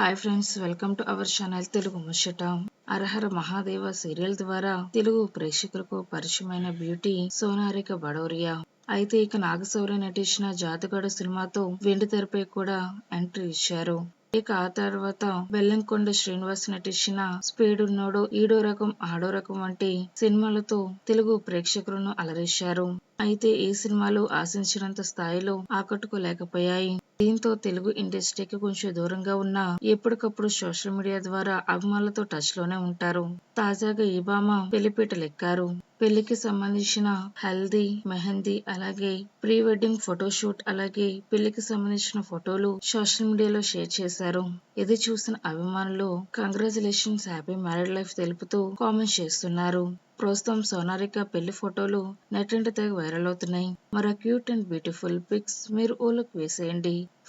Hi friends welcome to our channel Telugu ముచ్చట అర్హర Mahadeva serial ద్వారా తెలుగు ప్రేక్షకులకు పరిచయమైన బ్యూటీ సోనారిక బడోరియా. అయితే ఇక నాగశౌర్య నటించిన జాతగాడు సినిమాతో వెండి తెరపై కూడా ఎంట్రీ ఇచ్చారు. ఇక ఆ తర్వాత బెల్లంకొండ శ్రీనివాస్ నటించిన స్పీడ్ ఉన్నోడు ఈడో రకం ఆడో రకం వంటి సినిమాలతో తెలుగు ప్రేక్షకులను అలరించారు అయితే ఈ సినిమాలు ఆశించినంత స్థాయిలో ఆకట్టుకోలేకపోయాయి. దీంతో తెలుగు ఇండస్ట్రీకి కొంచెం దూరంగా ఉన్న ఎప్పటికప్పుడు సోషల్ మీడియా ద్వారా అభిమానులతో టచ్లోనే ఉంటారు. తాజాగా ఈ భామ పెళ్ళిపీటలెక్కారు పెళ్ళికి సంబంధించిన హల్దీ మెహందీ అలాగే ప్రీ వెడ్డింగ్ ఫోటోషూట్ అలాగే పెళ్ళికి సంబంధించిన ఫోటోలు సోషల్ మీడియాలో షేర్ చేశారు. ఇది చూసిన అభిమానులు కంగ్రాచులేషన్స్ హ్యాపీ మ్యారీడ్ లైఫ్ తెలుపుతూ కామెంట్స్ చేస్తున్నారు. ప్రస్తుతం సోనారిక పెళ్ళి ఫోటోలు నెట్టింట తెగ వైరల్ అవుతున్నాయి. మరో క్యూట్ అండ్ బ్యూటిఫుల్ పిక్స్ మీరు ఓలోకి వేసేయండి.